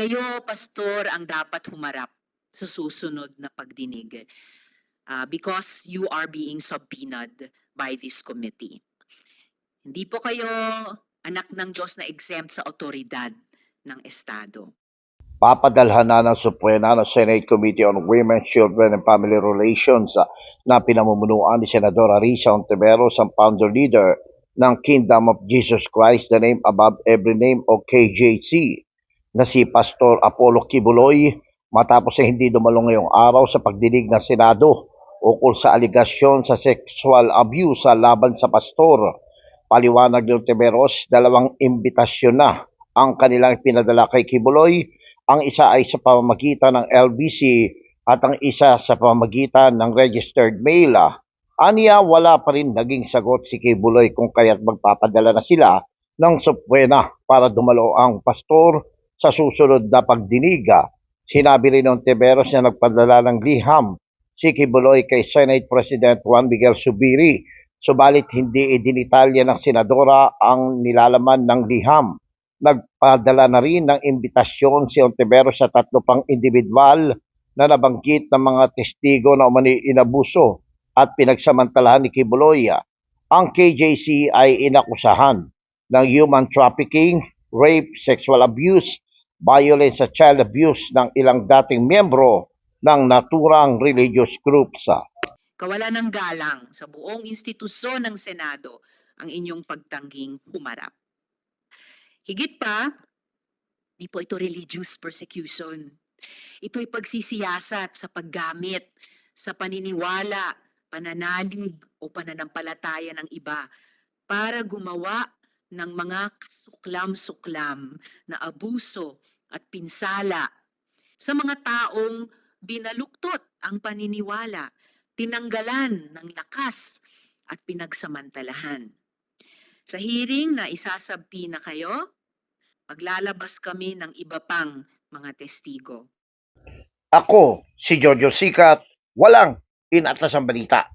Kayo, pastor, ang dapat humarap sa susunod na pagdinig uh, because you are being subpoenaed by this committee. Hindi po kayo anak ng Diyos na exempt sa otoridad ng Estado. papadalhan na ng Suprema ng Senate Committee on Women, Children and Family Relations ah, na pinamumunuan ni Senadora Risa Ontiveros ang founder leader ng Kingdom of Jesus Christ, the name above every name o KJC, na si Pastor Apollo Kibuloy matapos ay hindi dumalong ngayong araw sa pagdinig ng Senado ukol sa aligasyon sa sexual abuse sa laban sa pastor. Paliwanag ni Ontiveros, dalawang imbitasyon na ang kanilang pinadala kay Kibuloy ang isa ay sa pamamagitan ng LBC at ang isa sa pamamagitan ng registered mail. Aniya, wala pa rin naging sagot si Kibuloy kung kaya't magpapadala na sila ng subpoena para dumalo ang pastor sa susunod na pagdiniga. Sinabi rin ng Tiberos na nagpadala ng liham si Kibuloy kay Senate President Juan Miguel Subiri, subalit hindi idinitalya ng senadora ang nilalaman ng liham nagpadala na rin ng imbitasyon si Ontiveros sa tatlo pang individual na nabanggit ng mga testigo na umani inabuso at pinagsamantalahan ni Kibuloy. Ang KJC ay inakusahan ng human trafficking, rape, sexual abuse, violence at child abuse ng ilang dating miyembro ng naturang religious groups. Kawalan ng galang sa buong institusyon ng Senado ang inyong pagtangging humarap. Higit pa, di po ito religious persecution. Ito'y pagsisiyasat sa paggamit sa paniniwala, pananalig o pananampalataya ng iba para gumawa ng mga kasuklam-suklam na abuso at pinsala sa mga taong binaluktot ang paniniwala, tinanggalan ng lakas at pinagsamantalahan. Sa hearing na isasabi na kayo, maglalabas kami ng iba pang mga testigo. Ako, si Jojo Sikat, walang inatas ang balita.